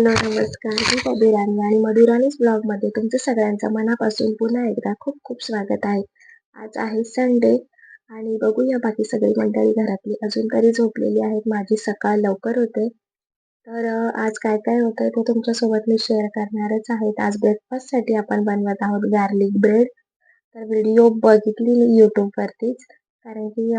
Hello नमस्कार. मी मधुराणी आणि मधुराणीच ब्लॉगमध्ये तुमचं सगळ्यांचं मनापासून पुन्हा एकदा खूप खूप स्वागत आहे. आज आहे संडे आणि बघूया बाकी सगळी मंडळी घरातली अजून तरी झोपलेली आहेत. माझी सकाळ लवकर होते. तर आज काय काय होतंय ते तुमच्यासोबत मी शेअर करणारच आहेत आज ब्रेकफास्टसाठी आपण बनवत आहोत गार्लिक ब्रेड तर व्हिडिओ बघितली मी यूट्यूबवरतीच कारण की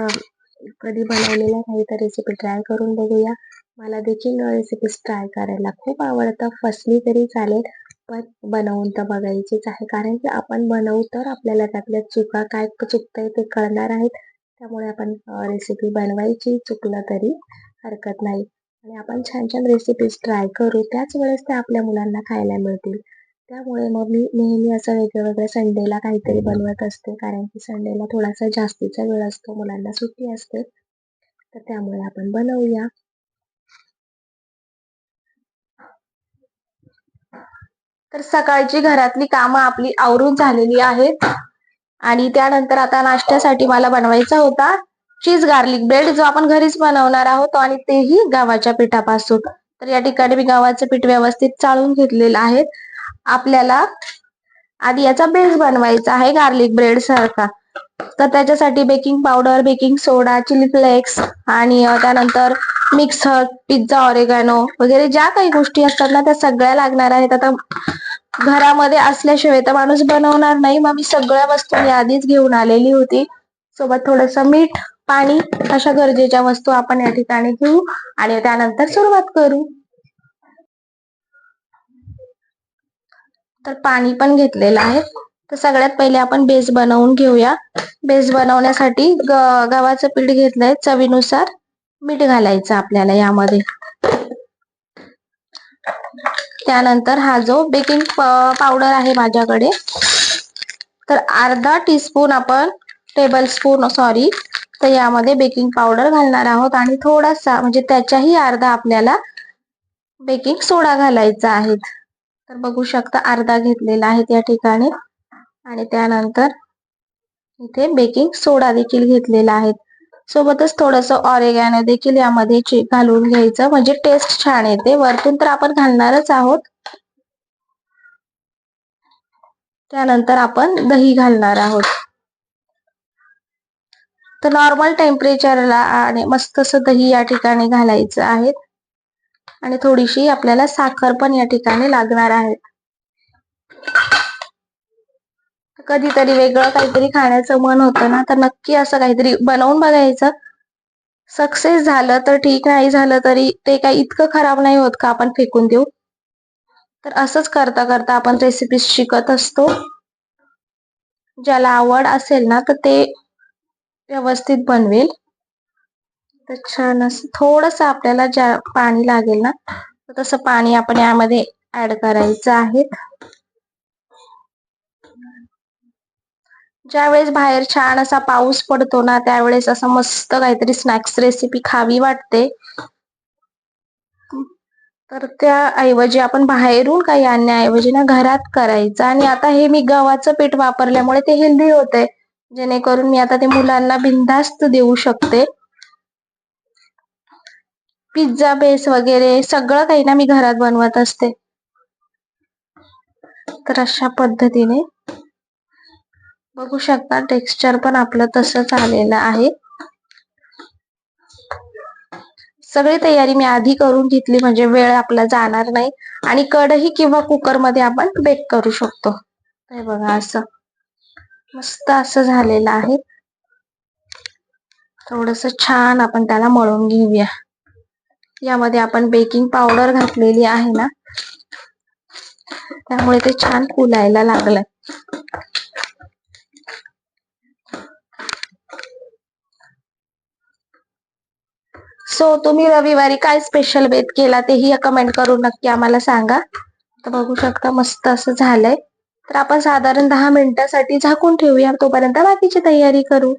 कधी बनवलेला नाही तर रेसिपी ट्राय करून बघूया. मला देखील रेसिपीज ट्राय करायला खूप आवडतं. फसली तरी चालेल पण बनवून तर बघायचीच आहे. कारण की आपण बनवू तर आपल्याला त्यातल्या चुका काय चुकतंय ते कळणार आहेत. त्यामुळे आपण रेसिपी बनवायची चुकलं तरी हरकत नाही. आणि आपण छान छान रेसिपीज ट्राय करू त्याच वेळेस त्या आपल्या मुलांना खायला मिळतील. त्यामुळे मग मी नेहमी असं वेगळ्या वेगळ्या संडेला काहीतरी बनवत असते. कारण की संडेला थोडासा जास्तीचा वेळ असतो मुलांना सुट्टी असते. तर त्यामुळे आपण बनवूया. तर सकाळची घरातली कामं आपली आवरून झालेली आहेत. आणि त्यानंतर आता नाश्त्यासाठी मला बनवायचा होता. चीज गार्लिक ब्रेड जो आपण घरीच बनवणार आहोत आणि तेही गव्हाच्या पिठापासून. तर या ठिकाणी मी गव्हाचं पीठ व्यवस्थित चाळून घेतलेलं आहे. आपल्याला आधी याचा बेस बनवायचा आहे गार्लिक ब्रेड सारखा. तर त्याच्यासाठी baking powder baking soda chilli flakes आणि त्यानंतर मिक्सर पिझ्झा ऑरेगॅनो वगैरे ज्या काही गोष्टी असतात ना त्या सगळ्या लागणार आहेत. आता घरामध्ये असल्याशिवाय तर माणूस बनवणार नाही. मग मी सगळ्या वस्तू मी आधीच घेऊन आलेली होती. सोबत थोडस मीठ पाणी अशा गरजेच्या वस्तू आपण या ठिकाणी घेऊ आणि त्यानंतर सुरुवात करू. तर पाणी पण घेतलेलं आहे. तर सगळ्यात पहिले आपण बेस बनवून घेऊया. बेस बनवण्यासाठी गव्हाचं पीठ घेतलंय चवीनुसार. मीठ घालायचं आपल्याला यामध्ये. त्यानंतर हा जो बेकिंग पावडर आहे माझ्याकडे तर अर्धा टीस्पून आपण टेबल स्पून सॉरी तर यामध्ये बेकिंग पावडर घालणार आहोत. आणि थोडासा म्हणजे त्याच्याही अर्धा आपल्याला बेकिंग सोडा घालायचा आहे. तर बघू शकता अर्धा घेतलेला आहे या ठिकाणी. आणि त्यानंतर इथे बेकिंग सोडा देखील घेतलेला आहे. सोबतच थोडस ऑरेगॅनो देखील यामध्ये घालून घ्यायचं. म्हणजे टेस्ट छान येते. वरतून तर आपण घालणारच आहोत. त्यानंतर आपण दही घालणार आहोत. तर नॉर्मल टेम्परेचरला आणि मस्त असं दही या ठिकाणी घालायचं आहे. आणि थोडीशी आपल्याला साखर पण या ठिकाणी लागणार आहे. कधीतरी वेगळं काहीतरी खाण्याचं मन होतं ना तर नक्की असं काहीतरी बनवून बघायचं. सक्सेस झालं तर ठीक नाही झालं तरी ते काही इतकं खराब नाही होत का आपण फेकून देऊ? तर असंच करता करता आपण रेसिपीज शिकत असतो. ज्याला आवड असेल ना तर ते व्यवस्थित बनवेल. तर छान असं थोडस आपल्याला ज्या पाणी लागेल ना तसं पाणी आपण यामध्ये ऍड करायचं आहे. ज्यावेळेस बाहेर छान असा पाऊस पडतो ना त्यावेळेस असं मस्त काहीतरी स्नॅक्स रेसिपी खावी वाटते. तर त्याऐवजी आपण बाहेरून काही आणण्याऐवजी ना घरात करायचं. आणि आता हे मी गव्हाचं पीठ वापरल्यामुळे ते हेल्दी होते. जेणेकरून मी आता ते मुलांना बिनधास्त देऊ शकते. पिझ्झा बेस वगैरे सगळं काही ना मी घरात बनवत असते. तर अशा पद्धतीने बघू शकता टेक्स्चर पण आपलं तसंच आलेलं आहे. सगळी तयारी मी आधी करून घेतली म्हणजे वेळ आपला जाणार नाही. आणि कढही किंवा कुकरमध्ये आपण बेक करू शकतो. हे बघा असं. मस्त असं झालेलं आहे. थोडस छान आपण त्याला मळून घेऊया. यामध्ये आपण बेकिंग पावडर घातलेली आहे ना. त्यामुळे ते छान फुलायला लागलंय. सो तुम्ही रविवारी काय स्पेशल बेत केला तेही कमेंट करून नक्की आम्हाला सांगा. तर बघू शकता मस्त असं झालंय. तर आपण साधारण दहा मिनिटासाठी झाकून ठेवूया. तोपर्यंत बाकीची तयारी करू.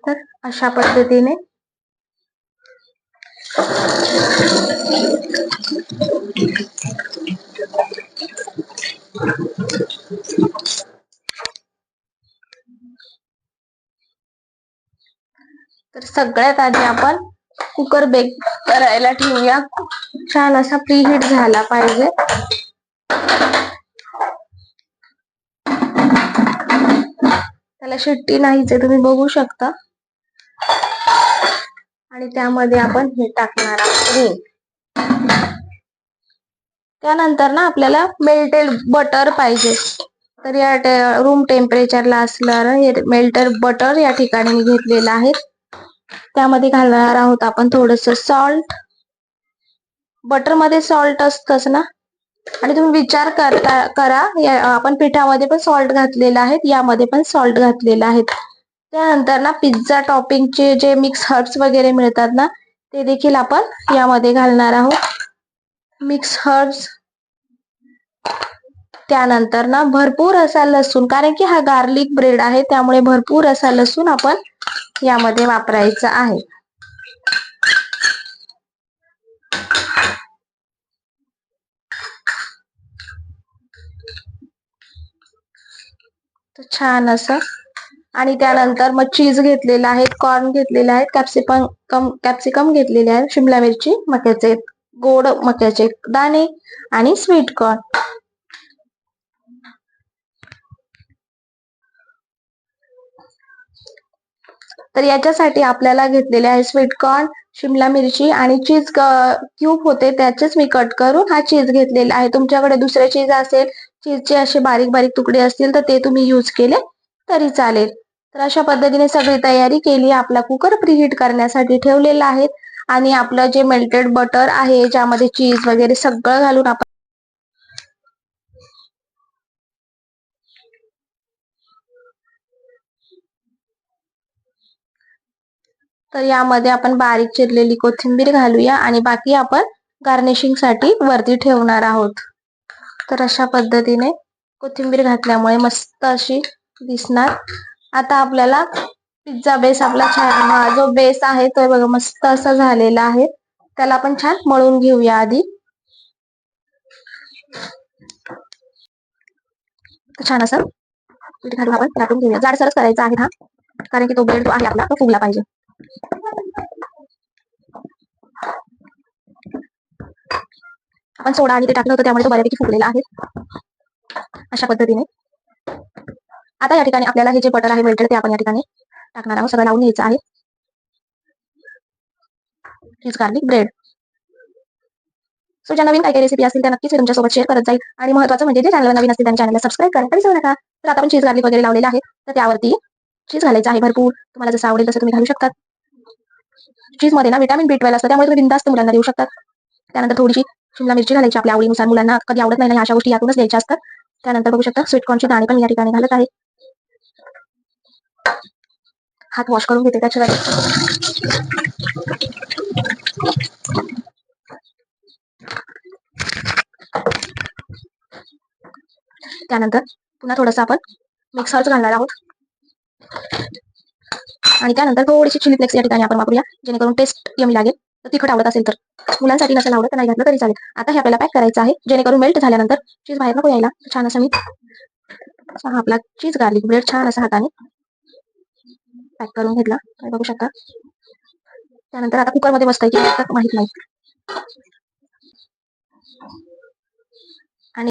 तर अशा पद्धतीने. तर सगळ्यात आधी आपण कुकर बेक करायला ठेवूया. छान असा प्रीहीट झाला पाहिजे. त्याला शिट्टी नाहीच आहे तुम्ही बघू शकता. आणि त्यामध्ये आपण हे टाकणार आहोत. त्यानंतर ना आपल्याला मेल्टेड बटर पाहिजे. तर या रूम टेम्परेचरला असणार हे मेल्टेड बटर या ठिकाणी मी घेतलेलं आहे. त्यामध्ये घालणार आहोत आपण थोडस सॉल्ट बटरमध्ये सॉल्ट असतच ना? आणि तुम्ही विचार करता करा. आपण पिठामध्ये पण सॉल्ट घातलेलं आहे यामध्ये पण सॉल्ट घातलेलं आहे. त्यानंतर ना पिझ्झा टॉपिंगचे जे मिक्स हर्ब्स वगैरे मिळतात ना ते देखील आपण यामध्ये घालणार आहोत. मिक्स हर्ब्स त्यानंतर ना भरपूर असा लसूण कारण की हा गार्लिक ब्रेड आहे त्यामुळे भरपूर असा लसूण आपण यामध्ये वापरायचं आहे. छान असं. आणि त्यानंतर मग चीज घेतलेला आहे कॉर्न घेतलेले आहेत कॅप्सिकम कम कॅप्सिकम घेतलेले आहे शिमला मिरची मक्याचे गोड मक्याचे दाणे आणि स्वीट कॉर्न तर याच्यासाठी आपल्याला घेतलेले आहे स्वीटकॉर्न शिमला मिरची आणि चीज क्यूब होते त्याचेच मी कट करून हा चीज घेतलेला आहे. तुमच्याकडे दुसरे चीज असेल चीजचे असे बारीक बारीक तुकडे असतील तर ते तुम्ही यूज केले तरी चालेल. तर अशा पद्धतीने सगळी तयारी केली आपला कुकर प्रीहीट करण्यासाठी ठेवलेला आहे. आणि आपलं जे मेल्टेड बटर आहे ज्यामध्ये चीज वगैरे सगळं घालून आपण तर यामध्ये आपण बारीक चिरलेली कोथिंबीर घालूया आणि बाकी आपण गार्निशिंगसाठी वरती ठेवणार आहोत. तर अशा पद्धतीने कोथिंबीर घातल्यामुळे मस्त अशी दिसणार. आता आपल्याला पिझ्झा बेस आपला छान जो बेस आहे तो बघा मस्त असा झालेला आहे. त्याला आपण छान मळून घेऊया आधी. छान असं पीठ घालून आपण लाटून घेऊया. जाडसरच करायचा आहे हा कारण की तो ब्रेड जो आहे आपला तो फुगला पाहिजे. आपण सोडा आणि ते टाकलं होतं त्यामुळे तो बऱ्यापैकी फुगलेला आहे. अशा पद्धतीने. आता या ठिकाणी आपल्याला हे जे बटर आहे मेल्टेड ते आपण या ठिकाणी टाकणार आहोत. सगळं लावून घ्यायचं आहे. चीज गार्लिक ब्रेड सो ज्या नवीन काही काही रेसिपी असतील त्या नक्कीच तुमच्यासोबत शेअर करत जाईल. आणि महत्वाचं म्हणजे जे चॅनल नवीन असतील त्यांच्या चॅनलला सबस्क्राईब करायला विसरू नका. तर आता आपण चीज गार्लिक वगैरे लावलेलं आहे. तर त्यावरती चीज घालायचं आहे भरपूर. तुम्हाला जसं आवडेल तसं तुम्ही घालू शकतात. चीजमध्ये ना विटामिन बी ट्वेल्व असतं त्यामुळे तुम्ही बिंदास्त मुलांना देऊ शकतात त्यानंतर थोडीशी शिमला मिरची घालायची आपल्या आवडीनुसार मुलांना कधी आवडत नाही अशा गोष्टी यातूनच द्यायच्या असतात. त्यानंतर बघू शकता स्वीटकॉर्नची दाणे पण या ठिकाणी घालत आहे. हात वॉश करून घेते त्याच्या त्यानंतर पुन्हा थोडस आपण मिक्सरच घालणार आहोत. आणि त्यानंतर थोडीशी चिली फ्लेक्स या ठिकाणी आपण वापरूया जेणेकरून टेस्ट यमी लागेल. तर तिखट आवडत असेल तर. मुलांसाठी नसेल आवडत नाही घातलं तरी चालेल. आता हे आपल्याला पॅक करायचं आहे जेणेकरून मेल्ट झाल्यानंतर चीज बाहेर नको यायला. छान असं मी हा आपला चीज गार्लिक ब्रेड छान असा हाताने पॅक करून घेतला. तुम्ही बघू शकता. त्यानंतर आता कुकरमध्ये बसतंय बसताय की माहीत नाही. आणि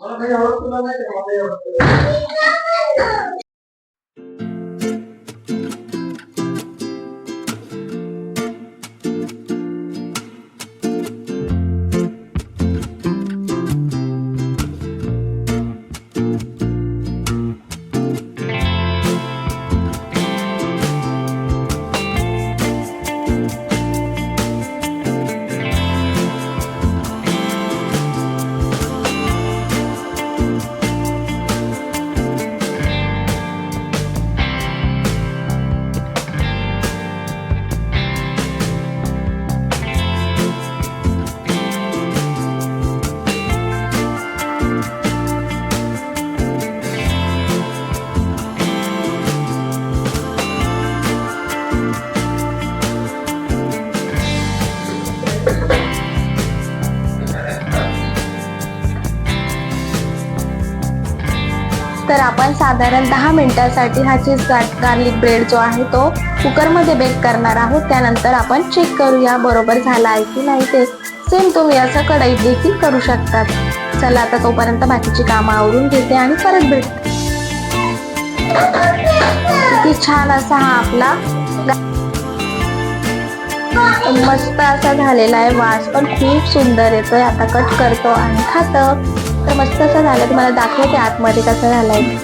नाही आपण साधारण दहा मिनिटासाठी हा चीज गार्लिक ब्रेड जो आहे तो कुकरमध्ये बेक करणार आहोत. त्यानंतर आपण चेक करूया बरोबर झाला आहे की नाही ते. सेम तुम्ही असं कढईत देखील करू शकतात. चला आता तोपर्यंत बाकीची कामं आवरून घेते आणि परत भेटते किती छान असा हा आपला मस्त असा झालेला आहे वास पण खूप सुंदर येतोय. आता कट करतो आणि खातं. तर मस्त असं झालं तुम्हाला दाखवते आतमध्ये कसं झालंय.